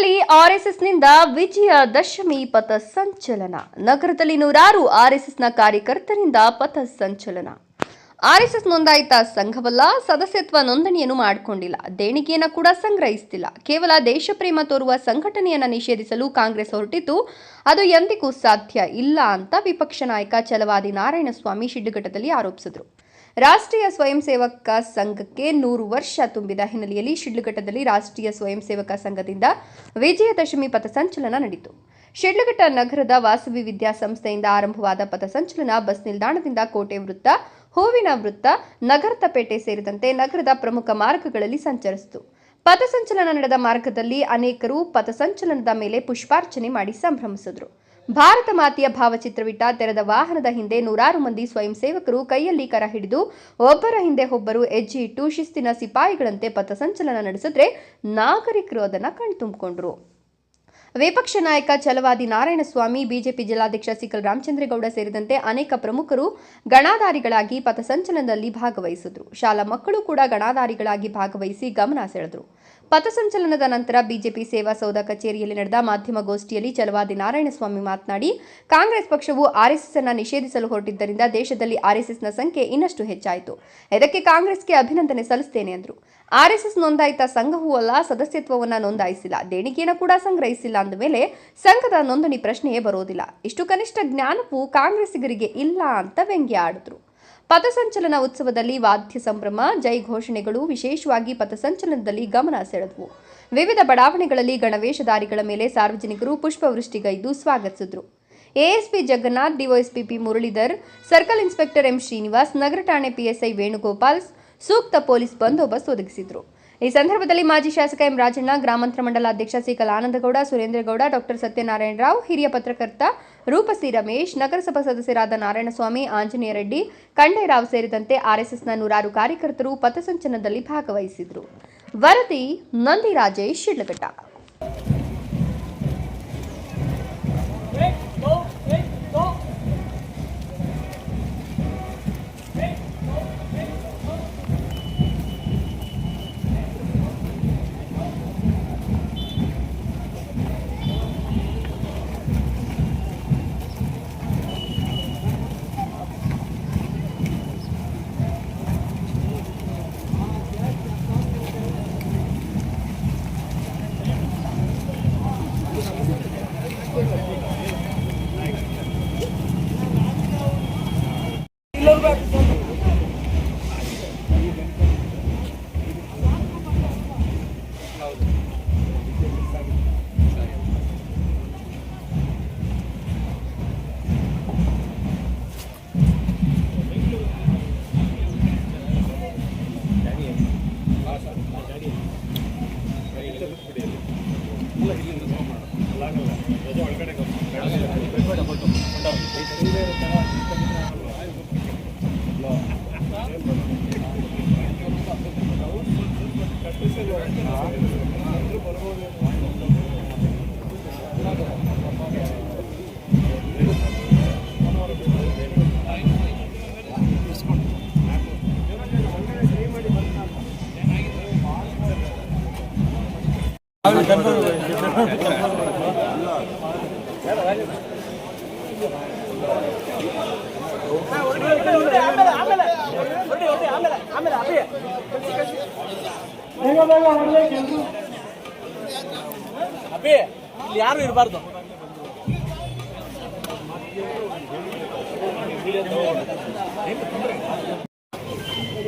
ಶಿಡ್ಲಘಟ್ಟದಲ್ಲಿ ಆರ್ಎಸ್ಎಸ್ನಿಂದ ವಿಜಯದಶಮಿ ಪಥ ಸಂಚಲನ. ನಗರದಲ್ಲಿ ನೂರಾರು ಆರ್ಎಸ್ಎಸ್ನ ಕಾರ್ಯಕರ್ತರಿಂದ ಪಥ ಸಂಚಲನ. ಆರ್ಎಸ್ಎಸ್ ನೋಂದಾಯಿತ ಸಂಘವಲ್ಲ, ಸದಸ್ಯತ್ವ ನೋಂದಣಿಯನ್ನು ಮಾಡಿಕೊಂಡಿಲ್ಲ. ದೇಣಿಗೆಯನ್ನು ಕೂಡ ಸಂಗ್ರಹಿಸುತ್ತಿಲ್ಲ ಕೇವಲ ದೇಶಪ್ರೇಮ ತೋರುವ ಸಂಘಟನೆಯನ್ನು ನಿಷೇಧಿಸಲು ಕಾಂಗ್ರೆಸ್ ಹೊರಟಿದ್ದು, ಅದು ಎಂದಿಗೂ ಸಾಧ್ಯ ಇಲ್ಲ ಅಂತ ವಿಪಕ್ಷ ನಾಯಕ ಚಲವಾದಿ ನಾರಾಯಣಸ್ವಾಮಿ ಶಿಡ್ಡಘಟ್ಟದಲ್ಲಿ ಆರೋಪಿಸಿದರು. ರಾಷ್ಟ್ರೀಯ ಸ್ವಯಂ ಸೇವಕ ಸಂಘಕ್ಕೆ ನೂರು ವರ್ಷ ತುಂಬಿದ ಹಿನ್ನೆಲೆಯಲ್ಲಿ ಶಿಡ್ಲಘಟ್ಟದಲ್ಲಿ ರಾಷ್ಟ್ರೀಯ ಸ್ವಯಂ ಸೇವಕ ಸಂಘದಿಂದ ವಿಜಯದಶಮಿ ಪಥಸಂಚಲನ ನಡೆಯಿತು. ಶಿಡ್ಲಘಟ್ಟ ನಗರದ ವಾಸವಿ ವಿದ್ಯಾಸಂಸ್ಥೆಯಿಂದ ಆರಂಭವಾದ ಪಥಸಂಚಲನ ಬಸ್ ನಿಲ್ದಾಣದಿಂದ ಕೋಟೆ ವೃತ್ತ, ಹೂವಿನ ವೃತ್ತ, ನಗರತಪೇಟೆ ಸೇರಿದಂತೆ ನಗರದ ಪ್ರಮುಖ ಮಾರ್ಗಗಳಲ್ಲಿ ಸಂಚರಿಸಿತು. ಪಥಸಂಚಲನ ನಡೆದ ಮಾರ್ಗದಲ್ಲಿ ಅನೇಕರು ಪಥಸಂಚಲನದ ಮೇಲೆ ಪುಷ್ಪಾರ್ಚನೆ ಮಾಡಿ ಸಂಭ್ರಮಿಸಿದರು. ಭಾರತ ಮಾತೆಯ ಭಾವಚಿತ್ರವಿಟ್ಟ ತೆರೆದ ವಾಹನದ ಹಿಂದೆ ನೂರಾರು ಮಂದಿ ಸ್ವಯಂ ಸೇವಕರು ಕೈಯಲ್ಲಿ ಕರ ಹಿಡಿದು ಒಬ್ಬರ ಹಿಂದೆ ಒಬ್ಬರು ಹೆಜ್ಜೆ ಇಟ್ಟು ಶಿಸ್ತಿನ ಸಿಪಾಯಿಗಳಂತೆ ಪಥಸಂಚಲನ ನಡೆಸಿದ್ರೆ ನಾಗರಿಕರು ಅದನ್ನು ಕಣ್ತುಂಬಿಕೊಂಡ್ರು. ವಿಪಕ್ಷ ನಾಯಕ ಛಲವಾದಿ ನಾರಾಯಣಸ್ವಾಮಿ, ಬಿಜೆಪಿ ಜಿಲ್ಲಾಧ್ಯಕ್ಷ ಸಿಕಲ್ ರಾಮಚಂದ್ರೇಗೌಡ ಸೇರಿದಂತೆ ಅನೇಕ ಪ್ರಮುಖರು ಗಣಾಧಾರಿಗಳಾಗಿ ಪಥಸಂಚಲನದಲ್ಲಿ ಭಾಗವಹಿಸಿದ್ರು. ಶಾಲಾ ಮಕ್ಕಳು ಕೂಡ ಗಣಾಧಾರಿಗಳಾಗಿ ಭಾಗವಹಿಸಿ ಗಮನ ಸೆಳೆದರು. ಪಥಸಂಚಲನದ ನಂತರ ಬಿಜೆಪಿ ಸೇವಾ ಸೌಧ ಕಚೇರಿಯಲ್ಲಿ ನಡೆದ ಮಾಧ್ಯಮಗೋಷ್ಠಿಯಲ್ಲಿ ಚಲವಾದಿ ನಾರಾಯಣಸ್ವಾಮಿ ಮಾತನಾಡಿ, ಕಾಂಗ್ರೆಸ್ ಪಕ್ಷವು ಆರ್ಎಸ್ಎಸ್ ಅನ್ನು ನಿಷೇಧಿಸಲು ಹೊರಟಿದ್ದರಿಂದ ದೇಶದಲ್ಲಿ ಆರ್ಎಸ್ಎಸ್ನ ಸಂಖ್ಯೆ ಇನ್ನಷ್ಟು ಹೆಚ್ಚಾಯಿತು. ಇದಕ್ಕೆ ಕಾಂಗ್ರೆಸ್ಗೆ ಅಭಿನಂದನೆ ಸಲ್ಲಿಸುತ್ತೇನೆ ಎಂದರು ಆರ್ಎಸ್ಎಸ್ ನೋಂದಾಯಿತ ಸಂಘವೂ ಅಲ್ಲ, ಸದಸ್ಯತ್ವವನ್ನು ನೋಂದಾಯಿಸಿಲ್ಲ. ದೇಣಿಗೆಯನ್ನು ಕೂಡ ಸಂಗ್ರಹಿಸಿಲ್ಲ ಅಂದ ಮೇಲೆ ಸಂಘದ ನೋಂದಣಿ ಪ್ರಶ್ನೆಯೇ ಬರೋದಿಲ್ಲ. ಇಷ್ಟು ಕನಿಷ್ಠ ಜ್ಞಾನವೂ ಕಾಂಗ್ರೆಸ್ಸಿಗರಿಗೆ ಇಲ್ಲ ಅಂತ ವ್ಯಂಗ್ಯ ಆಡಿದ್ರು. ಪಥಸಂಚಲನ ಉತ್ಸವದಲ್ಲಿ ವಾದ್ಯ ಸಂಭ್ರಮ, ಜೈ ಘೋಷಣೆಗಳು, ವಿಶೇಷವಾಗಿ ಪಥಸಂಚಲನದಲ್ಲಿ ಗಮನ ಸೆಳೆದವು. ವಿವಿಧ ಬಡಾವಣೆಗಳಲ್ಲಿ ಗಣವೇಷಧಾರಿಗಳ ಮೇಲೆ ಸಾರ್ವಜನಿಕರು ಪುಷ್ಪವೃಷ್ಟಿಗೈದು ಸ್ವಾಗತಿಸಿದರು. ASP Jagannath, DySP P Muralidhar, circle inspector M Srinivas, ನಗರ ಠಾಣೆ ಪಿಎಸ್ಐ ವೇಣುಗೋಪಾಲ್, ಸೂಕ್ತ ಪೊಲೀಸ್ ಬಂದೋಬಸ್ತ್ ಒದಗಿಸಿದ್ರು. ಈ ಸಂದರ್ಭದಲ್ಲಿ ಮಾಜಿ ಶಾಸಕ ಎಂ ರಾಜಣ್ಣ ಗ್ರಾಮಾಂತರ ಮಂಡಲ ಅಧ್ಯಕ್ಷ ಸಿಕಲ್ ಆನಂದಗೌಡ ಸುರೇಂದ್ರಗೌಡ, ಡಾಕ್ಟರ್ ಸತ್ಯನಾರಾಯಣ ರಾವ್, ಹಿರಿಯ ಪತ್ರಕರ್ತ ರೂಪಸಿ ರಮೇಶ್, ನಗರಸಭಾ ಸದಸ್ಯರಾದ ನಾರಾಯಣಸ್ವಾಮಿ, ಆಂಜನೇಯ ರೆಡ್ಡಿ ಕಂಡೇರಾವ್ ಸೇರಿದಂತೆ ಆರ್ಎಸ್ಎಸ್ನ ನೂರಾರು ಕಾರ್ಯಕರ್ತರು ಪಥಸಂಚಲನದಲ್ಲಿ ಭಾಗವಹಿಸಿದರು ವರದಿ ನಂದಿರಾಜೇಶ್ ಶಿಡ್ಲಘಟ್ಟ. ಅಪ್ಪಿ ಇಲ್ಲಿ ಯಾರು ಇರಬಾರ್ದು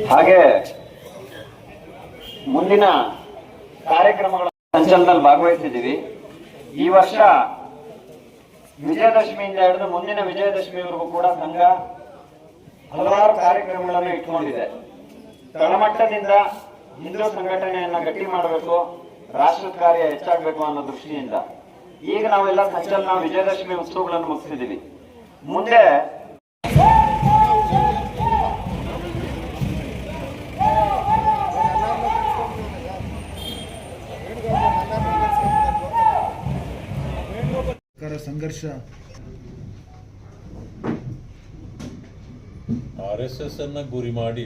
ಹಾಗೆ ಮುಂದಿನ ಕಾರ್ಯಕ್ರಮಗಳ ಸಂಚಲನದಲ್ಲಿ ಭಾಗವಹಿಸಿದ್ದೀವಿ. ಈ ವರ್ಷ ವಿಜಯದಶಮಿಯಿಂದ ಹಿಡಿದು ಮುಂದಿನ ವಿಜಯದಶಮಿವರೆಗೂ ಕೂಡ ಸಂಘ ಹಲವಾರು ಕಾರ್ಯಕ್ರಮಗಳನ್ನು ಇಟ್ಕೊಂಡಿದೆ. ತಳಮಟ್ಟದಿಂದ ಹಿಂದೂ ಸಂಘಟನೆಯನ್ನ ಗಟ್ಟಿ ಮಾಡಬೇಕು ರಾಷ್ಟ್ರದ ಕಾರ್ಯ ಹೆಚ್ಚಾಗಬೇಕು ಅನ್ನೋ ದೃಷ್ಟಿಯಿಂದ. ಈಗ ನಾವೆಲ್ಲ ಸಂಚಲನ, ವಿಜಯದಶಮಿ ಉತ್ಸವಗಳನ್ನು ಮುಗಿಸಿದ್ದೀವಿ. ಮುಂದೆ ಸಂಘರ್ಷ. ಆರ್ ಎಸ್ ಎಸ್ ಅನ್ನ ಗುರಿ ಮಾಡಿ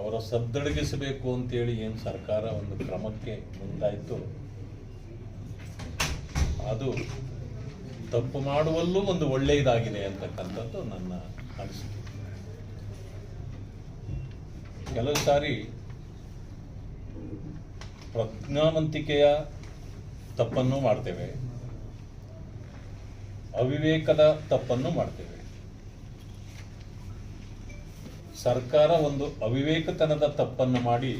ಅವರ ಸದ್ದಡಗಿಸಬೇಕು ಅಂತೇಳಿ ಏನು ಸರ್ಕಾರ ಒಂದು ಕ್ರಮಕ್ಕೆ ಮುಂದಾಯಿತು, ಅದು ತಪ್ಪು ಮಾಡುವಲ್ಲೂ ಒಂದು ಒಳ್ಳೆಯದಾಗಿದೆ ಅಂತಕ್ಕಂಥದ್ದು ನನ್ನ ಅನಿಸಿಕೆ. ಕೆಲವು ಸಾರಿ ಪ್ರಜ್ಞಾವಂತಿಕೆಯ ತಪ್ಪನ್ನು ಮಾಡ್ತೇವೆ. ಅವಿವೇಕದ ತಪ್ಪನ್ನು ಮಾಡ್ತೇವೆ. ಸರ್ಕಾರ ಒಂದು ಅವಿವೇಕತನದ ತಪ್ಪನ್ನು ಮಾಡಿ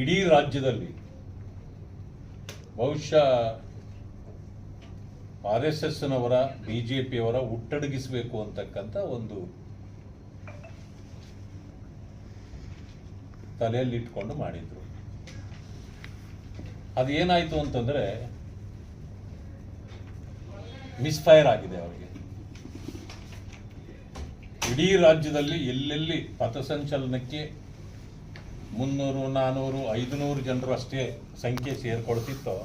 ಇಡೀ ರಾಜ್ಯದಲ್ಲಿ ಬಹುಶಃ ಆರ್ ಎಸ್ ಎಸ್ನವರ, ಬಿ ಜೆ ಪಿಯವರ ಹುಟ್ಟಡಗಿಸಬೇಕು ಅಂತಕ್ಕಂಥ ಒಂದು ತಲೆಯಲ್ಲಿ ಇಟ್ಕೊಂಡು ಮಾಡಿದ್ರು ಅದೇನಾಯ್ತು ಅಂತಂದ್ರೆ ಮಿಸ್ಫೈರ್ ಆಗಿದೆ ಅವರಿಗೆ. ಇಡೀ ರಾಜ್ಯದಲ್ಲಿ ಎಲ್ಲೆಲ್ಲಿ ಪಥಸಂಚಲನಕ್ಕೆ ಮುನ್ನೂರು, ನಾನೂರು, ಐದುನೂರು ಜನರು ಅಷ್ಟೇ ಸಂಖ್ಯೆ ಸೇರ್ಕೊಳ್ತಿತ್ತೋ,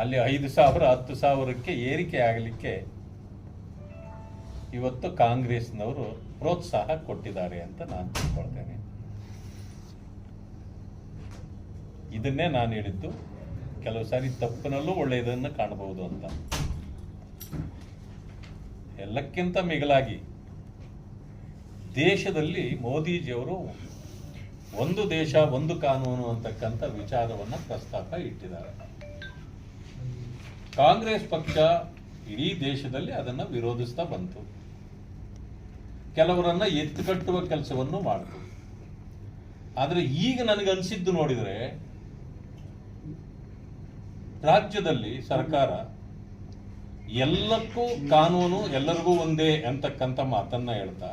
ಅಲ್ಲಿ ಐದು ಸಾವಿರ, ಹತ್ತು ಸಾವಿರಕ್ಕೆ ಏರಿಕೆ ಆಗಲಿಕ್ಕೆ ಇವತ್ತು ಕಾಂಗ್ರೆಸ್ನವರು ಪ್ರೋತ್ಸಾಹ ಕೊಟ್ಟಿದ್ದಾರೆ ಅಂತ ನಾನು ತಿಳ್ಕೊಳ್ತೇನೆ. ಇದನ್ನೇ ನಾನು ಹೇಳಿದ್ದು, ಕೆಲವು ಸಾರಿ ತಪ್ಪಿನಲ್ಲೂ ಒಳ್ಳೆಯದನ್ನು ಕಾಣಬಹುದು ಅಂತ. ಎಲ್ಲಕ್ಕಿಂತ ಮಿಗಿಲಾಗಿ ದೇಶದಲ್ಲಿ ಮೋದಿಜಿಯವರು ಒಂದು ದೇಶ, ಒಂದು ಕಾನೂನು ಅಂತಕ್ಕಂಥ ವಿಚಾರವನ್ನು ಪ್ರಸ್ತಾಪ ಇಟ್ಟಿದ್ದಾರೆ. ಕಾಂಗ್ರೆಸ್ ಪಕ್ಷ ಇಡೀ ದೇಶದಲ್ಲಿ ಅದನ್ನು ವಿರೋಧಿಸ್ತಾ ಬಂತು. ಕೆಲವರನ್ನ ಎತ್ತುಕಟ್ಟುವ ಕೆಲಸವನ್ನು ಮಾಡಿತು. ಆದರೆ ಈಗ ನನಗನ್ಸಿದ್ದು ನೋಡಿದರೆ ರಾಜ್ಯದಲ್ಲಿ ಸರ್ಕಾರ ಎಲ್ಲಕ್ಕೂ ಕಾನೂನು ಎಲ್ಲರಿಗೂ ಒಂದೇ ಅಂತಕ್ಕಂಥ ಮಾತನ್ನ ಹೇಳ್ತಾ,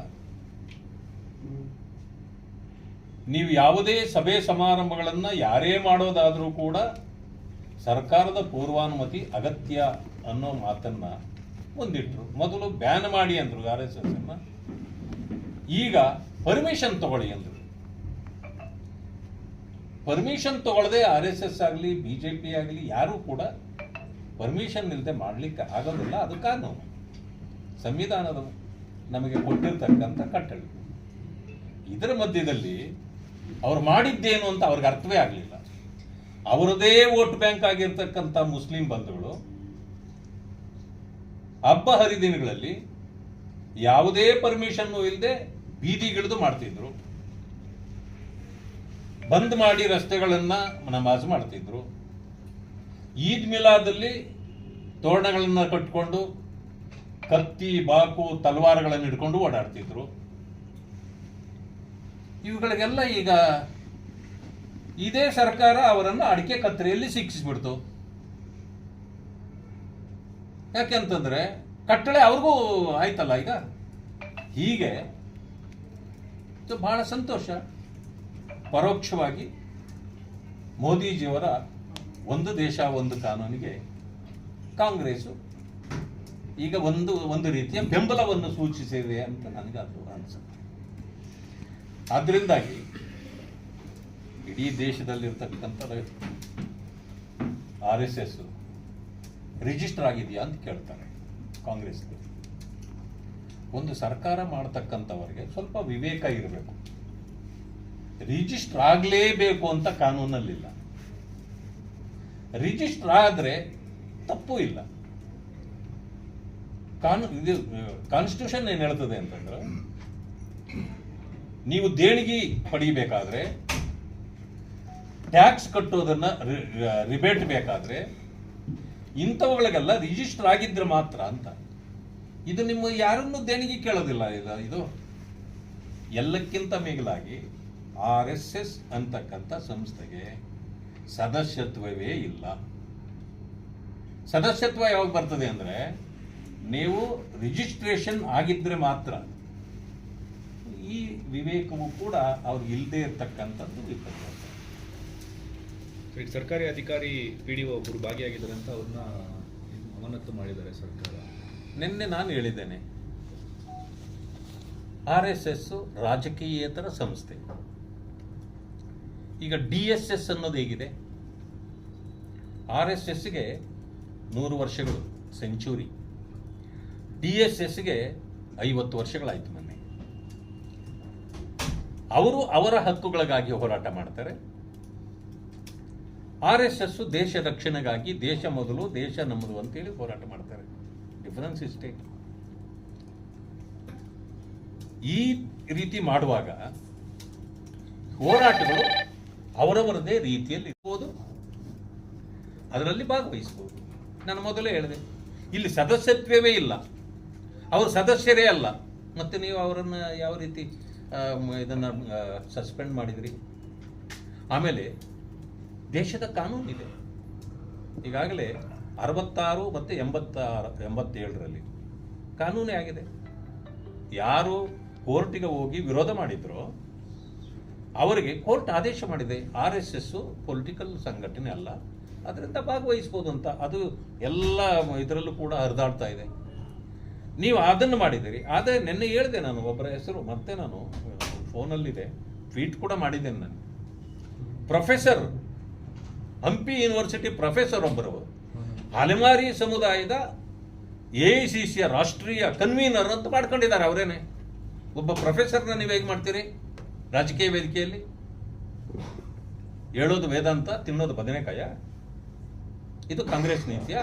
ನೀವು ಯಾವುದೇ ಸಭೆ ಸಮಾರಂಭಗಳನ್ನ ಯಾರೇ ಮಾಡೋದಾದರೂ ಕೂಡ ಸರ್ಕಾರದ ಪೂರ್ವಾನುಮತಿ ಅಗತ್ಯ ಅನ್ನೋ ಮಾತನ್ನ ಮುಂದಿಟ್ರು. ಮೊದಲು ಬ್ಯಾನ್ ಮಾಡಿ ಅಂದ್ರು ಆರ್ ಎಸ್ ಈಗ ಪರ್ಮಿಷನ್ ತಗೊಳ್ಳಿ ಅಂದ್ರು. ಪರ್ಮಿಷನ್ ತಗೊಳ್ಳದೆ ಆರ್ ಎಸ್ ಎಸ್ ಆಗಲಿ ಬಿಜೆಪಿ ಆಗಲಿ, ಯಾರೂ ಕೂಡ ಪರ್ಮಿಷನ್ ಇಲ್ಲದೆ ಮಾಡ್ಲಿಕ್ಕೆ ಆಗೋದಿಲ್ಲ. ಅದು ಕಾನೂನು. ಸಂವಿಧಾನದ ನಮಗೆ ಕೊಟ್ಟಿರ್ತಕ್ಕಂಥ ಕಟ್ಟಳೆ. ಇದರ ಮಧ್ಯದಲ್ಲಿ ಅವ್ರು ಮಾಡಿದ್ದೇನು ಅಂತ ಅವ್ರಿಗೆ ಅರ್ಥವೇ ಆಗಲಿಲ್ಲ. ಅವರದೇ ವೋಟ್ ಬ್ಯಾಂಕ್ ಆಗಿರ್ತಕ್ಕಂಥ ಮುಸ್ಲಿಂ ಬಂಧುಗಳು ಹಬ್ಬ ಹರಿದಿನಗಳಲ್ಲಿ ಯಾವುದೇ ಪರ್ಮಿಷನ್ನು ಇಲ್ಲದೆ ಬೀದಿಗಿಳಿದು ಮಾಡ್ತಿದ್ರು. ಬಂದ್ ಮಾಡಿ ರಸ್ತೆಗಳನ್ನ ನಮಾಜ್ ಮಾಡ್ತಿದ್ರು. ಈದ್ ಮಿಲಾದಲ್ಲಿ ತೋರಣಗಳನ್ನ ಕಟ್ಕೊಂಡು ಕತ್ತಿ, ಬಾಕು, ತಲವಾರಗಳನ್ನು ಹಿಡ್ಕೊಂಡು ಓಡಾಡ್ತಿದ್ರು. ಇವುಗಳಿಗೆಲ್ಲ ಈಗ ಇದೇ ಸರ್ಕಾರ ಅವರನ್ನು ಅಡಿಕೆ ಕತ್ತರಿಯಲ್ಲಿ ಶಿಕ್ಷಿಸ್ಬಿಡ್ತು. ಯಾಕೆಂತಂದ್ರೆ ಕಟ್ಟಳೆ ಅವ್ರಿಗೂ ಆಯ್ತಲ್ಲ ಈಗ? ಹೀಗೆ. ಬಹಳ ಸಂತೋಷ. ಪರೋಕ್ಷವಾಗಿ ಮೋದಿಜಿಯವರ ಒಂದು ದೇಶ, ಒಂದು ಕಾನೂನಿಗೆ ಕಾಂಗ್ರೆಸ್ಸು ಈಗ ಒಂದು ಒಂದು ರೀತಿಯ ಬೆಂಬಲವನ್ನು ಸೂಚಿಸಿದೆ ಅಂತ ನನಗೆ ಅದು ಅನಿಸುತ್ತೆ. ಆದ್ರಿಂದಾಗಿ ಇಡೀ ದೇಶದಲ್ಲಿರ್ತಕ್ಕಂಥ ಆರ್ ಎಸ್ ಎಸ್ ರಿಜಿಸ್ಟರ್ ಆಗಿದೆಯಾ ಅಂತ ಕೇಳ್ತಾರೆ ಕಾಂಗ್ರೆಸ್ ಒಂದು ಸರ್ಕಾರ ಮಾಡತಕ್ಕಂಥವರಿಗೆ ಸ್ವಲ್ಪ ವಿವೇಕ ಇರಬೇಕು. ರಿಜಿಸ್ಟರ್ ಆಗಲೇಬೇಕು ಅಂತ ಕಾನೂನಲ್ಲಿಲ್ಲ. ರಿಜಿಸ್ಟರ್ ಆದರೆ ತಪ್ಪು ಇಲ್ಲ. ಕಾನೂ, ಇದು ಕಾನ್ಸ್ಟಿಟ್ಯೂಷನ್ ಏನು ಹೇಳ್ತದೆ ಅಂತಂದ್ರೆ, ನೀವು ದೇಣಿಗೆ ಪಡಿಬೇಕಾದ್ರೆ ಟ್ಯಾಕ್ಸ್ ಕಟ್ಟೋದನ್ನ ರಿಬೇಟ್ ಬೇಕಾದ್ರೆ, ಇಂಥವುಗಳಿಗೆಲ್ಲ ರಿಜಿಸ್ಟರ್ ಆಗಿದ್ರೆ ಮಾತ್ರ ಅಂತ. ಇದು ನಿಮ್ಮ ಯಾರನ್ನು ದೇಣಿಗೆ ಕೇಳೋದಿಲ್ಲ ಇದು. ಇದು ಎಲ್ಲಕ್ಕಿಂತ ಮಿಗಿಲಾಗಿ ಆರ್ ಎಸ್ ಎಸ್ ಅಂತಕ್ಕಂಥ ಸಂಸ್ಥೆಗೆ ಸದಸ್ಯತ್ವವೇ ಇಲ್ಲ. ಸದಸ್ಯತ್ವ ಯಾವಾಗ ಬರ್ತದೆ ಅಂದ್ರೆ ನೀವು ರಿಜಿಸ್ಟ್ರೇಷನ್ ಆಗಿದ್ರೆ ಮಾತ್ರ. ಈ ವಿವೇಕವು ಕೂಡ ಅವ್ರಿಗೆ ಇಲ್ಲದೆ ಇರತಕ್ಕಂಥದ್ದು ವಿಪರ್ಯಾಸ ಸರಿ, ಸರ್ಕಾರಿ ಅಧಿಕಾರಿ ಪಿ ಡಿ ಒಬ್ಬರು ಭಾಗಿಯಾಗಿದ್ದಾರೆ ಅಂತ ಅವ್ರನ್ನ ಅಮಾನತ್ತು ಮಾಡಿದ್ದಾರೆ ಸರ್ಕಾರ. ನಿನ್ನೆ ನಾನು ಹೇಳಿದ್ದೇನೆ. ಆರ್ ಎಸ್ ಎಸ್ ರಾಜಕೀಯೇತರ ಸಂಸ್ಥೆ. ಈಗ ಡಿ ಎಸ್ ಎಸ್ ಅನ್ನೋದು ಹೇಗಿದೆ? ಆರ್ ಎಸ್ ಎಸ್ಗೆ ನೂರು ವರ್ಷಗಳು, ಸೆಂಚುರಿ. ಡಿ ಎಸ್ ಎಸ್ಗೆ ಐವತ್ತು ವರ್ಷಗಳಾಯಿತು ಮೊನ್ನೆ. ಅವರು ಅವರ ಹಕ್ಕುಗಳಿಗಾಗಿ ಹೋರಾಟ ಮಾಡ್ತಾರೆ. ಆರ್ ಎಸ್ ಎಸ್ ದೇಶ ರಕ್ಷಣೆಗಾಗಿ ದೇಶ ಮೊದಲು, ದೇಶ ನಮ್ಮದು ಅಂತೇಳಿ ಹೋರಾಟ ಮಾಡ್ತಾರೆ. ಡಿಫರೆನ್ಸ್ ಇಷ್ಟೇ ಈ ರೀತಿ ಮಾಡುವಾಗ ಹೋರಾಟಗಳು ಅವರವರದೇ ರೀತಿಯಲ್ಲಿ ಇರ್ಬೋದು. ಅದರಲ್ಲಿ ಭಾಗವಹಿಸ್ಬೋದು. ನಾನು ಮೊದಲೇ ಹೇಳಿದೆ. ಇಲ್ಲಿ ಸದಸ್ಯತ್ವವೇ ಇಲ್ಲ. ಅವರು ಸದಸ್ಯರೇ ಅಲ್ಲ. ಮತ್ತೆ ನೀವು ಅವರನ್ನು ಯಾವ ರೀತಿ ಇದನ್ನು ಸಸ್ಪೆಂಡ್ ಮಾಡಿದ್ರಿ? ಆಮೇಲೆ ದೇಶದ ಕಾನೂನಿದೆ. ಈಗಾಗಲೇ ಅರವತ್ತಾರು ಮತ್ತು ಎಂಬತ್ತಾರು, ಎಂಬತ್ತೇಳರಲ್ಲಿ ಕಾನೂನೇ ಆಗಿದೆ. ಯಾರು ಕೋರ್ಟಿಗೆ ಹೋಗಿ ವಿರೋಧ ಮಾಡಿದ್ರೋ ಅವರಿಗೆ ಕೋರ್ಟ್ ಆದೇಶ ಮಾಡಿದೆ, ಆರ್ ಎಸ್ ಎಸ್ ಪೊಲಿಟಿಕಲ್ ಸಂಘಟನೆ ಅಲ್ಲ, ಅದರಿಂದ ಭಾಗವಹಿಸ್ಬೋದು ಅಂತ. ಅದು ಎಲ್ಲ ಇದರಲ್ಲೂ ಕೂಡ ಹರಿದಾಡ್ತಾ ಇದೆ. ನೀವು ಅದನ್ನು ಮಾಡಿದ್ದೀರಿ. ಆದರೆ ನಿನ್ನೆ ಹೇಳಿದೆ ನಾನು, ಒಬ್ಬರ ಹೆಸರು, ಮತ್ತೆ ನಾನು ಫೋನಲ್ಲಿದೆ, ಟ್ವೀಟ್ ಕೂಡ ಮಾಡಿದ್ದೇನೆ ನಾನು. ಪ್ರೊಫೆಸರ್, ಹಂಪಿ ಯೂನಿವರ್ಸಿಟಿ ಪ್ರೊಫೆಸರ್ ಒಬ್ಬರು. ಅಲೆಮಾರಿ ಸಮುದಾಯದ ಎ ಐ ಸಿ ಸಿಯ ರಾಷ್ಟ್ರೀಯ ಕನ್ವೀನರ್ ಅಂತ ಮಾಡ್ಕೊಂಡಿದ್ದಾರೆ ಅವರೇನೆ. ಒಬ್ಬ ಪ್ರೊಫೆಸರ್ನ ನೀವು ಹೇಗೆ ಮಾಡ್ತೀರಿ? ರಾಜಕೀಯ ವೇದಿಕೆಯಲ್ಲಿ ಹೇಳೋದು ವೇದಾಂತ, ತಿನ್ನೋದು ಬದನೆಕಾಯ. ಇದು ಕಾಂಗ್ರೆಸ್ ನೀತಿಯ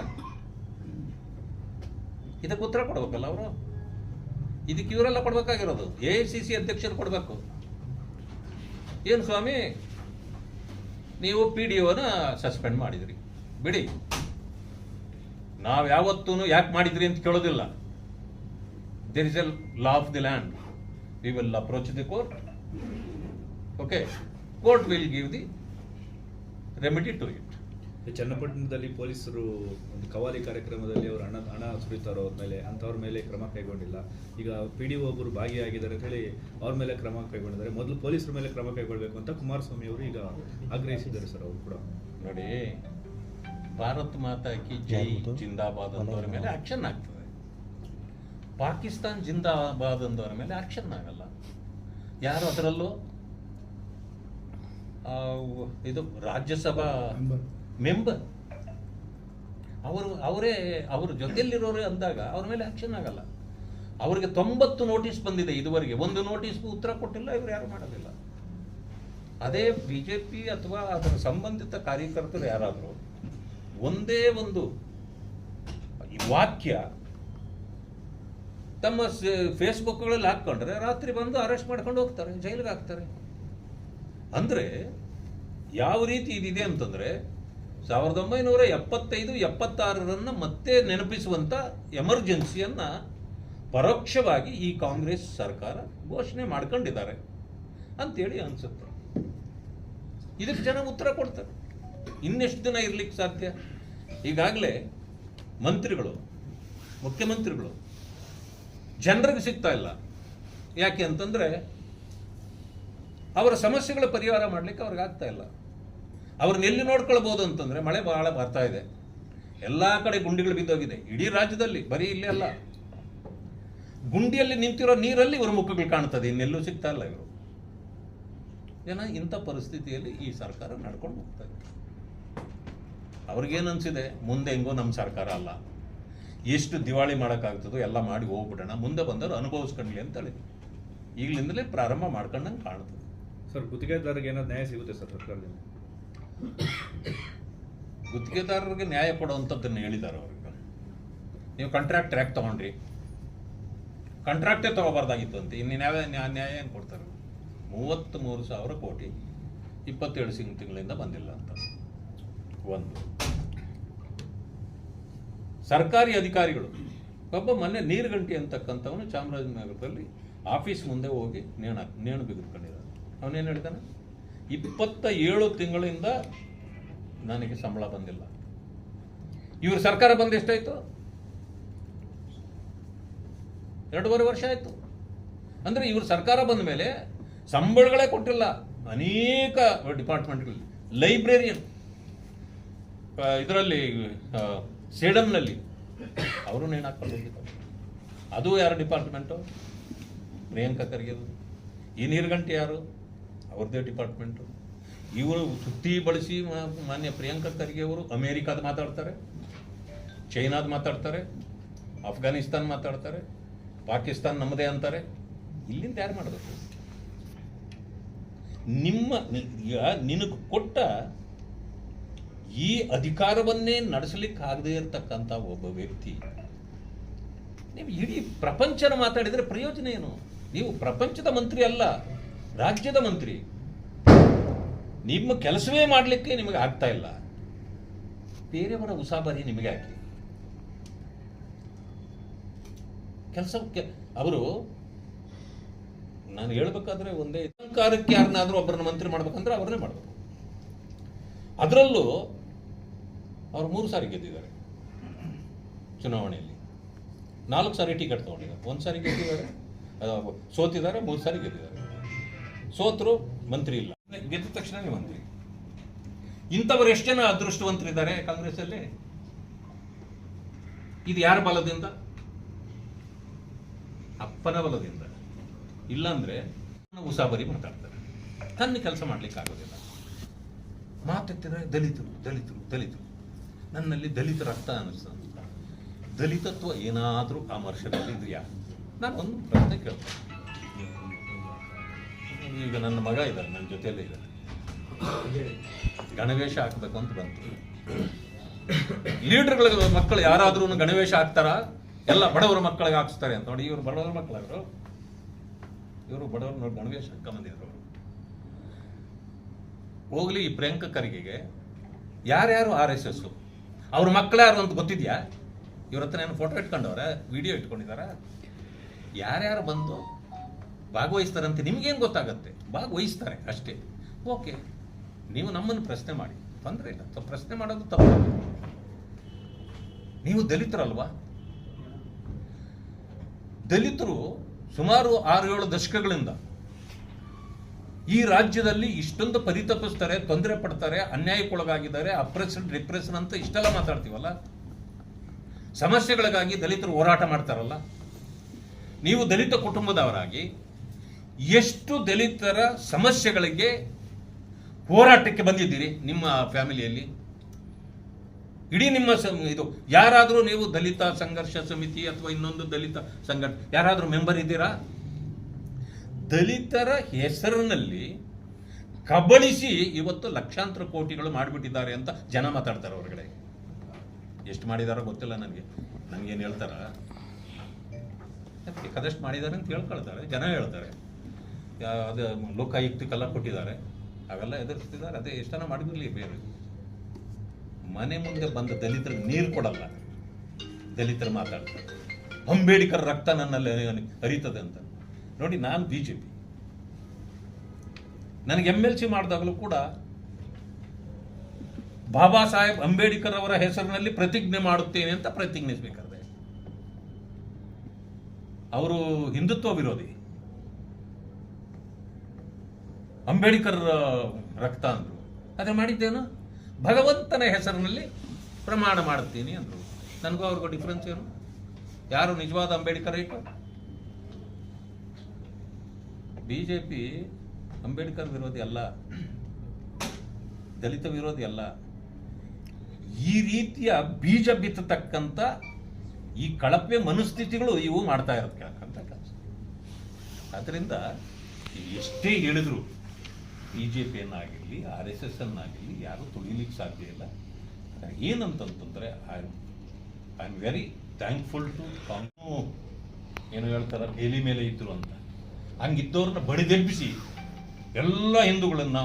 ಇದಕ್ಕೆ ಉತ್ತರ ಕೊಡ್ಬೇಕಲ್ಲ ಅವರು? ಇದಕ್ಕೆ ಇವರೆಲ್ಲ ಕೊಡ್ಬೇಕಾಗಿರೋದು. ಎ ಐ ಸಿ ಸಿ ಅಧ್ಯಕ್ಷರು ಕೊಡಬೇಕು. ಏನು ಸ್ವಾಮಿ, ನೀವು ಪಿ ಡಿ ಒನ ಸಸ್ಪೆಂಡ್ ಮಾಡಿದ್ರಿ. ಬಿಡಿ. ನಾವು ಯಾವತ್ತೂ ಯಾಕೆ ಮಾಡಿದ್ರಿ ಅಂತ ಕೇಳೋದಿಲ್ಲ. There is a law of the land we will approach the court okay court will give the remedy to it ಚನ್ನಪಟ್ಟಣದಲ್ಲಿ ಪೊಲೀಸರು ಒಂದು ಕವಾಲಿ ಕಾರ್ಯಕ್ರಮದಲ್ಲಿ ಅವರು ಹಣ ಹಣ ಸುರಿತಾರೋ ಅವ್ರ ಮೇಲೆ ಅಂಥವ್ರ ಮೇಲೆ ಕ್ರಮ ಕೈಗೊಂಡಿಲ್ಲ. ಈಗ ಪಿ ಡಿ ಒಬ್ಬರು ಭಾಗಿಯಾಗಿದ್ದಾರೆ ಅಂತ ಹೇಳಿ ಅವ್ರ ಮೇಲೆ ಕ್ರಮ ಕೈಗೊಂಡಿದ್ದಾರೆ. ಮೊದಲು ಪೊಲೀಸರ ಮೇಲೆ ಕ್ರಮ ಕೈಗೊಳ್ಬೇಕು ಅಂತ ಕುಮಾರಸ್ವಾಮಿ ಅವರು ಈಗ ಆಗ್ರಹಿಸಿದ್ದಾರೆ ಸರ್ ಅವರು ಕೂಡ. ನೋಡಿ ಭಾರತ್ ಮಾತಾ ಕಿ ಜೈ ಜಿಂದಾಬಾದ್ ಅಂದವರ ಮೇಲೆ ಆಕ್ಷನ್ ಆಗ್ತದೆ. ಪಾಕಿಸ್ತಾನ್ ಜಿಂದಾಬಾದ್ ಅಂದವರ ಮೇಲೆ ಆಕ್ಷನ್ ಆಗಲ್ಲ. ಯಾರು ಅದರಲ್ಲೂ? ಇದು ರಾಜ್ಯಸಭಾ ಮೆಂಬರ್. ಅವರು ಅವರೇ ಅವ್ರ ಜೊತೆಯಲ್ಲಿರೋರು ಅಂದಾಗ ಅವ್ರ ಮೇಲೆ ಆಕ್ಷನ್ ಆಗಲ್ಲ. ಅವರಿಗೆ ತೊಂಬತ್ತು ನೋಟಿಸ್ ಬಂದಿದೆ ಇದುವರೆಗೆ. ಒಂದು ನೋಟಿಸ್ ಉತ್ತರ ಕೊಟ್ಟಿಲ್ಲ ಇವರು ಯಾರು ಮಾಡೋದಿಲ್ಲ. ಅದೇ ಬಿ ಜೆ ಪಿ ಅಥವಾ ಅದರ ಸಂಬಂಧಿತ ಕಾರ್ಯಕರ್ತರು ಯಾರಾದರೂ ಒಂದೇ ಒಂದು ವಾಕ್ಯ ತಮ್ಮ ಫೇಸ್ಬುಕ್ಗಳಲ್ಲಿ ಹಾಕ್ಕೊಂಡ್ರೆ ರಾತ್ರಿ ಬಂದು ಅರೆಸ್ಟ್ ಮಾಡ್ಕೊಂಡು ಹೋಗ್ತಾರೆ, ಜೈಲಿಗೆ ಹಾಕ್ತಾರೆ. ಅಂದರೆ ಯಾವ ರೀತಿ ಇದಿದೆ ಅಂತಂದರೆ ಸಾವಿರದ ಒಂಬೈನೂರ ಎಪ್ಪತ್ತೈದು, ಎಪ್ಪತ್ತಾರರನ್ನು ಮತ್ತೆ ನೆನಪಿಸುವಂಥ ಎಮರ್ಜೆನ್ಸಿಯನ್ನು ಪರೋಕ್ಷವಾಗಿ ಈ ಕಾಂಗ್ರೆಸ್ ಸರ್ಕಾರ ಘೋಷಣೆ ಮಾಡ್ಕೊಂಡಿದ್ದಾರೆ ಅಂತೇಳಿ ಅನಿಸುತ್ತೆ. ಇದಕ್ಕೆ ಜನ ಉತ್ತರ ಕೊಡ್ತಾರೆ. ಇನ್ನೆಷ್ಟು ದಿನ ಇರ್ಲಿಕ್ಕೆ ಸಾಧ್ಯ? ಈಗಾಗಲೇ ಮಂತ್ರಿಗಳು, ಮುಖ್ಯಮಂತ್ರಿಗಳು ಜನರಿಗೆ ಸಿಗ್ತಾ ಇಲ್ಲ. ಯಾಕೆ ಅಂತಂದರೆ ಅವರ ಸಮಸ್ಯೆಗಳ ಪರಿಹಾರ ಮಾಡಲಿಕ್ಕೆ ಅವ್ರಿಗೆ ಆಗ್ತಾ ಇಲ್ಲ. ಅವ್ರನ್ನ ಎಲ್ಲಿ ನೋಡ್ಕೊಳ್ಬೋದು ಅಂತಂದರೆ ಮಳೆ ಬಹಳ ಬರ್ತಾ ಇದೆ. ಎಲ್ಲ ಕಡೆ ಗುಂಡಿಗಳು ಬಿದ್ದೋಗಿದೆ. ಇಡೀ ರಾಜ್ಯದಲ್ಲಿ, ಬರೀ ಇಲ್ಲೇ ಅಲ್ಲ. ಗುಂಡಿಯಲ್ಲಿ ನಿಂತಿರೋ ನೀರಲ್ಲಿ ಇವ್ರ ಮುಖಗಳು ಕಾಣ್ತದೆ. ಇನ್ನೆಲ್ಲೂ ಸಿಗ್ತಾ ಇಲ್ಲ ಇವರು. ಜನ ಇಂಥ ಪರಿಸ್ಥಿತಿಯಲ್ಲಿ ಈ ಸರ್ಕಾರ ನಡ್ಕೊಂಡು ಹೋಗ್ತಾ ಇದೆ. ಅವ್ರಿಗೇನು ಅನ್ಸಿದೆ? ಮುಂದೆ ಹೆಂಗೋ ನಮ್ಮ ಸರ್ಕಾರ ಅಲ್ಲ. ಎಷ್ಟು ದಿವಾಳಿ ಮಾಡೋಕ್ಕಾಗ್ತದೋ ಎಲ್ಲ ಮಾಡಿ ಹೋಗ್ಬಿಡೋಣ. ಮುಂದೆ ಬಂದವರು ಅಂತ ಅಂತೇಳಿ. ಈಗಲಿಂದಲೇ ಪ್ರಾರಂಭ ಮಾಡ್ಕೊಂಡಂಗೆ ಕಾಣ್ತದೆ. ಸರ್ ಗುತ್ತಿಗೆದಾರರಿಗೆ ಏನಾದ್ರು ನ್ಯಾಯ ಸಿಗುತ್ತೆ ಸರ್ ಸರ್ಕಾರದಿಂದ? ಗುತ್ತಿಗೆದಾರರಿಗೆ ನ್ಯಾಯ ಕೊಡುವಂಥದ್ದನ್ನು ಹೇಳಿದ್ದಾರೆ ಅವ್ರಿಗೆ ನೀವು ಕಾಂಟ್ರಾಕ್ಟ್ ಯಾಕೆ ತೊಗೊಂಡ್ರಿ. ಕಾಂಟ್ರಾಕ್ಟೇ ತಗೋಬಾರ್ದಾಗಿತ್ತು ಅಂತ ಇನ್ನು ನ್ಯಾಯ ನ್ಯಾಯ ನ್ಯಾಯ ಏನು ಕೊಡ್ತಾರೆ? ಮೂವತ್ತ್ ಮೂರು ಸಾವಿರ ಕೋಟಿ ಇಪ್ಪತ್ತೇಳು ಸಿಂಗ್ ತಿಂಗಳಿಂದ ಬಂದಿಲ್ಲ ಅಂತ. ಒಂದು. ಸರ್ಕಾರಿ ಅಧಿಕಾರಿಗಳು. ಒಬ್ಬ ಮೊನ್ನೆ ನೀರುಗಂಟಿ ಅಂತಕ್ಕಂಥವನು ಚಾಮರಾಜನಗರದಲ್ಲಿ ಆಫೀಸ್ ಮುಂದೆ ಹೋಗಿ ನೇಣ, ನೇಣು ಬಿಗಿದುಕೊಂಡಿದ್ದಾನೆ. ಅವನೇನು ಹೇಳ್ತಾನೆ? ಇಪ್ಪತ್ತ ಏಳು ತಿಂಗಳಿಂದ ನನಗೆ ಸಂಬಳ ಬಂದಿಲ್ಲ. ಇವ್ರ ಸರ್ಕಾರ ಬಂದು ಎಷ್ಟಾಯಿತು? ಎರಡೂವರೆ ವರ್ಷ ಆಯಿತು. ಅಂದರೆ ಇವ್ರ ಸರ್ಕಾರ ಬಂದ ಮೇಲೆ ಸಂಬಳಗಳೇ ಕೊಟ್ಟಿಲ್ಲ. ಅನೇಕ ಡಿಪಾರ್ಟ್ಮೆಂಟ್ಗಳಲ್ಲಿ. ಲೈಬ್ರೇರಿಯನ್. ಇದರಲ್ಲಿ ಸೇಡಮ್ನಲ್ಲಿ ಅವರು ನೇಣು ಅದು ಯಾರು ಡಿಪಾರ್ಟ್ಮೆಂಟು? ಪ್ರಿಯಾಂಕಾ ಖರ್ಗೆ ಅವರು. ಈ ನೀರ್ಗಂಟೆ ಯಾರು? ಅವ್ರದ್ದೇ ಡಿಪಾರ್ಟ್ಮೆಂಟು. ಇವರು ಸುತ್ತಿ ಬಳಸಿ ಮಾನ್ಯ ಪ್ರಿಯಾಂಕಾ ಖರ್ಗೆ ಅವರು ಅಮೇರಿಕಾದ ಮಾತಾಡ್ತಾರೆ, ಚೈನಾದ ಮಾತಾಡ್ತಾರೆ ಅಫ್ಘಾನಿಸ್ತಾನ್ ಮಾತಾಡ್ತಾರೆ, ಪಾಕಿಸ್ತಾನ್ ನಮ್ಮದೇ ಅಂತಾರೆ. ಇಲ್ಲಿಂದ ಯಾರು ಮಾಡಬೇಕು? ನಿಮ್ಮ ನಿನಗೆ ಕೊಟ್ಟ ಈ ಅಧಿಕಾರವನ್ನೇ ನಡೆಸಲಿಕ್ಕೆ ಆಗದೇ ಇರತಕ್ಕಂಥ ಒಬ್ಬ ವ್ಯಕ್ತಿ. ನೀವು ಇಡೀ ಪ್ರಪಂಚನ ಮಾತಾಡಿದರೆ ಪ್ರಯೋಜನ ಏನು? ನೀವು ಪ್ರಪಂಚದ ಮಂತ್ರಿ ಅಲ್ಲ, ರಾಜ್ಯದ ಮಂತ್ರಿ. ನಿಮ್ಮ ಕೆಲಸವೇ ಮಾಡಲಿಕ್ಕೆ ನಿಮಗೆ ಆಗ್ತಾ ಇಲ್ಲ. ಬೇರೆಯವರ ಉಸಾಬರಿ ನಿಮಗೆ ಹಾಕಿ ಕೆಲಸ ಅವರು, ನಾನು ಹೇಳ್ಬೇಕಾದ್ರೆ ಒಂದೇ ಅಲಂಕಾರಕ್ಕೆ ಯಾರನ್ನಾದ್ರೂ ಒಬ್ಬರನ್ನ ಮಂತ್ರಿ ಮಾಡ್ಬೇಕಂದ್ರೆ ಅವ್ರನ್ನೇ ಮಾಡಬೇಕು. ಅದರಲ್ಲೂ ಅವ್ರು ಮೂರು ಸಾರಿ ಗೆದ್ದಿದ್ದಾರೆ ಚುನಾವಣೆಯಲ್ಲಿ. ನಾಲ್ಕು ಸಾರಿ ಟಿಕೆಟ್ ತಗೊಂಡಿದ್ದಾರೆ. ಒಂದು ಸಾರಿ ಗೆದ್ದಿದ್ದಾರೆ. ಸೋತಿದ್ದಾರೆ ಮೂರು ಸಾರಿ ಗೆದ್ದಿದ್ದಾರೆ. ಸೋತರು ಮಂತ್ರಿ ಇಲ್ಲ. ಗೆದ್ದ ತಕ್ಷಣನೇ ಮಂತ್ರಿ. ಇಂಥವರು ಎಷ್ಟು ಜನ ಅದೃಷ್ಟವಂತರಿದ್ದಾರೆ ಕಾಂಗ್ರೆಸ್ಸಲ್ಲಿ? ಇದು ಯಾರ ಬಲದಿಂದ? ಅಪ್ಪನ ಬಲದಿಂದ. ಇಲ್ಲಾಂದ್ರೆ ಉಸಾಬರಿ ಮಾತಾಡ್ತಾರೆ. ತನ್ನ ಕೆಲಸ ಮಾಡ್ಲಿಕ್ಕೆ ಆಗೋದಿಲ್ಲ ಮಾತಾಡ್ತಿದ್ರೆ ದಲಿತರು ದಲಿತರು ದಲಿತರು. ನನ್ನಲ್ಲಿ ದಲಿತ ರಕ್ತ ಅನ್ನಿಸ್ತು ದಲಿತತ್ವ ಏನಾದರೂ ಆ ವರ್ಷದಲ್ಲಿ ಇದೆಯಾ? ನಾನು ಒಂದು ಪ್ರಶ್ನೆ ಕೇಳ್ತೇನೆ. ಈಗ ನನ್ನ ಮಗ ಇದ್ದಾರೆ ನನ್ನ ಜೊತೆಯಲ್ಲೇ ಇದ್ದಾರೆ ಗಣವೇಶ ಹಾಕಬೇಕು ಅಂತ ಬಂತು. ಲೀಡರ್ಗಳ ಮಕ್ಕಳು ಯಾರಾದ್ರೂ ಗಣವೇಶ ಹಾಕ್ತಾರ? ಎಲ್ಲ ಬಡವರ ಮಕ್ಕಳಿಗೆ ಹಾಕಿಸ್ತಾರೆ ಅಂತ. ನೋಡಿ, ಇವರು ಬಡವರ ಮಕ್ಕಳವರು ಇವರು. ಬಡವರ ನೋಡಿ, ಗಣವೇಶ ಹಾಕೊಂಬಂದಿದ್ರು ಅವರು. ಹೋಗ್ಲಿ ಈ ಪ್ರಿಯಾಂಕ ಖರ್ಗೆಗೆ. ಯಾರ್ಯಾರು ಆರ್ ಎಸ್ ಎಸ್ ಅವ್ರ ಮಕ್ಕಳು ಯಾರು ಅಂತ ಗೊತ್ತಿದ್ಯಾ? ಇವ್ರ ಹತ್ರ ಏನು ಫೋಟೋ ಇಟ್ಕೊಂಡವ್ರ ವಿಡಿಯೋ ಇಟ್ಕೊಂಡಿದಾರ ಯಾರ್ಯಾರು ಬಂದು ಭಾಗವಹಿಸ್ತಾರಂತೆ ನಿಮ್ಗೇನು ಗೊತ್ತಾಗತ್ತೆ? ಭಾಗವಹಿಸ್ತಾರೆ ಅಷ್ಟೇ. ಓಕೆ ನೀವು ನಮ್ಮನ್ನು ಪ್ರಶ್ನೆ ಮಾಡಿ. ತೊಂದರೆ ಇಲ್ಲ. ಪ್ರಶ್ನೆ ಮಾಡೋದು ತಪ್ಪು. ನೀವು ದಲಿತರಲ್ವಾ? ದಲಿತರು ಸುಮಾರು ಆರು ಏಳು ದಶಕಗಳಿಂದ ಈ ರಾಜ್ಯದಲ್ಲಿ ಇಷ್ಟೊಂದು ಪರಿತಪಿಸ್ತಾರೆ, ತೊಂದರೆ ಪಡ್ತಾರೆ, ಅನ್ಯಾಯಕ್ಕೊಳಗಾಗಿದ್ದಾರೆ ಅಪ್ರೆಸನ್ ರಿಪ್ರೆಸನ್ ಅಂತ ಇಷ್ಟೆಲ್ಲ ಮಾತಾಡ್ತೀವಲ್ಲ? ಸಮಸ್ಯೆಗಳಿಗಾಗಿ ದಲಿತರು ಹೋರಾಟ ಮಾಡ್ತಾರಲ್ಲ? ನೀವು ದಲಿತ ಕುಟುಂಬದವರಾಗಿ ಎಷ್ಟು ದಲಿತರ ಸಮಸ್ಯೆಗಳಿಗೆ ಹೋರಾಟಕ್ಕೆ ಬಂದಿದ್ದೀರಿ ನಿಮ್ಮ ಫ್ಯಾಮಿಲಿಯಲ್ಲಿ? ಇಡೀ ನಿಮ್ಮ ಇದು, ಯಾರಾದರೂ ನೀವು ದಲಿತ ಸಂಘರ್ಷ ಸಮಿತಿ ಅಥವಾ ಇನ್ನೊಂದು ದಲಿತ ಸಂಘಟ ಯಾರಾದರೂ ಮೆಂಬರ್ ಇದ್ದೀರಾ? ದಲಿತರ ಹೆಸರಿನಲ್ಲಿ ಕಬಳಿಸಿ ಇವತ್ತು ಲಕ್ಷಾಂತರ ಕೋಟಿಗಳು ಮಾಡಿಬಿಟ್ಟಿದ್ದಾರೆ ಅಂತ ಜನ ಮಾತಾಡ್ತಾರೆ ಹೊರಗಡೆ ಎಷ್ಟು ಮಾಡಿದಾರೋ ಗೊತ್ತಿಲ್ಲ ನನಗೆ. ನನಗೇನು ಹೇಳ್ತಾರ? ಬೇಕಾದಷ್ಟು ಮಾಡಿದ್ದಾರೆ ಅಂತ ಹೇಳ್ಕೊಳ್ತಾರೆ. ಜನ ಹೇಳ್ತಾರೆ. ಅದು ಲೋಕಾಯುಕ್ತಕ್ಕೆಲ್ಲ ಕೊಟ್ಟಿದ್ದಾರೆ. ಅವೆಲ್ಲ ಎದುರಿಸ್ತಿದ್ದಾರೆ. ಅದೇ ಎಷ್ಟನ ಮಾಡಿದ್ರಲ್ಲಿ ಬೇರೆ. ಮನೆ ಮುಂದೆ ಬಂದ ದಲಿತರಿಗೆ ನೀರು ಕೊಡಲ್ಲ. ದಲಿತರು ಮಾತಾಡ್ತಾರೆ. ಅಂಬೇಡ್ಕರ್ ರಕ್ತ ನನ್ನಲ್ಲಿ ಹರಿತದೆ ಅಂತ. ನೋಡಿ, ನಾನು ಬಿ ಜೆ ಪಿ ನನಗೆ ಎಂ ಎಲ್ ಸಿ ಮಾಡಿದಾಗಲೂ ಕೂಡ ಬಾಬಾ ಸಾಹೇಬ್ ಅಂಬೇಡ್ಕರ್ ಅವರ ಹೆಸರಿನಲ್ಲಿ ಪ್ರತಿಜ್ಞೆ ಮಾಡುತ್ತೇನೆ ಅಂತ ಪ್ರತಿಜ್ಞೆ ಸ್ವೀಕರಿಸಿದೆ. ಅವರು ಹಿಂದುತ್ವ ವಿರೋಧಿ. ಅಂಬೇಡ್ಕರ್ ರಕ್ತ ಅಂದರು. ಅದೇ ಮಾಡಿದ್ದೇನು? ಭಗವಂತನ ಹೆಸರಿನಲ್ಲಿ ಪ್ರಮಾಣ ಮಾಡುತ್ತೇನೆ ಅಂದರು. ನನಗೂ ಅವ್ರಿಗೂ ಡಿಫ್ರೆನ್ಸ್ ಏನು? ಯಾರು ನಿಜವಾದ ಅಂಬೇಡ್ಕರ್ ಇಟ್ಟು ಬಿ ಜೆ ಪಿ ಅಂಬೇಡ್ಕರ್ ವಿರೋಧಿ ಅಲ್ಲ, ದಲಿತ ವಿರೋಧಿ ಅಲ್ಲ. ಈ ರೀತಿಯ ಬೀಜ ಬಿತ್ತತಕ್ಕಂಥ ಈ ಕಳಪೆ ಮನಸ್ಥಿತಿಗಳು ಇವು ಮಾಡ್ತಾ ಇರತಕ್ಕಂಥ ಕೆಲಸ ಅದರಿಂದ ಎಷ್ಟೇ ಹೇಳಿದ್ರು ಬಿ ಜೆ ಪಿಯನ್ನಾಗಿರಲಿ ಆರ್ ಎಸ್ ಎಸ್ ಅನ್ನಾಗಿರಲಿ, ಯಾರೂ ತುಳಿಲಿಕ್ಕೆ ಸಾಧ್ಯ ಇಲ್ಲ. ಏನಂತಂತಂದ್ರೆ I I am very thankful to ಏನು ಹೇಳ್ತಾರೆ, ಬೇಲಿ ಮೇಲೆ ಇದ್ರು ಅಂತ. ಹಂಗಿದ್ದವ್ರನ್ನ ಬಡಿದೆಬ್ಬಿಸಿ ಎಲ್ಲ ಹಿಂದೂಗಳನ್ನ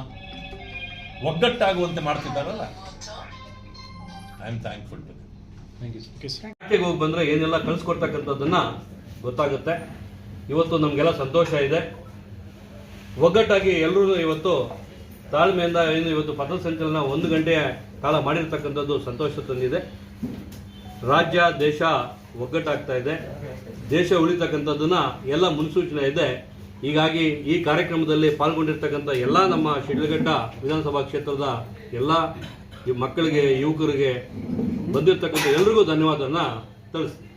ಒಗ್ಗಟ್ಟಾಗುವಂತೆ ಮಾಡ್ತಿದ್ದಾರಲ್ಲ? ಐ ಆಮ್ ಥ್ಯಾಂಕ್ಫುಲ್ ಟು ಹೋಗಿ ಬಂದರೆ ಏನೆಲ್ಲ ಕಲಿಸ್ಕೊಡ್ತಕ್ಕಂಥದ್ದನ್ನ ಗೊತ್ತಾಗುತ್ತೆ. ಇವತ್ತು ನಮಗೆಲ್ಲ ಸಂತೋಷ ಇದೆ. ಒಗ್ಗಟ್ಟಾಗಿ ಎಲ್ಲರೂ ಇವತ್ತು ತಾಳ್ಮೆಯಿಂದ ಏನು ಇವತ್ತು ಪಥಸಂಚಲನ ಒಂದು ಗಂಟೆ ಕಾಲ ಮಾಡಿರ್ತಕ್ಕಂಥದ್ದು ಸಂತೋಷ ತಂದಿದೆ. ರಾಜ್ಯ ದೇಶ ಒಗ್ಗಟ್ಟಾಗ್ತಾ ಇದೆ. ದೇಶ ಉಳಿತಕ್ಕಂಥದ್ದನ್ನ ಎಲ್ಲ ಮುನ್ಸೂಚನೆ ಇದೆ. ಹೀಗಾಗಿ ಈ ಕಾರ್ಯಕ್ರಮದಲ್ಲಿ ಪಾಲ್ಗೊಂಡಿರ್ತಕ್ಕಂಥ ಎಲ್ಲ ನಮ್ಮ ಶಿಡ್ಲಘಟ್ಟ ವಿಧಾನಸಭಾ ಕ್ಷೇತ್ರದ ಎಲ್ಲ ಮಕ್ಕಳಿಗೆ, ಯುವಕರಿಗೆ ಬಂದಿರತಕ್ಕಂಥ ಎಲ್ರಿಗೂ ಧನ್ಯವಾದವನ್ನು ತಿಳಿಸ್ತೀನಿ.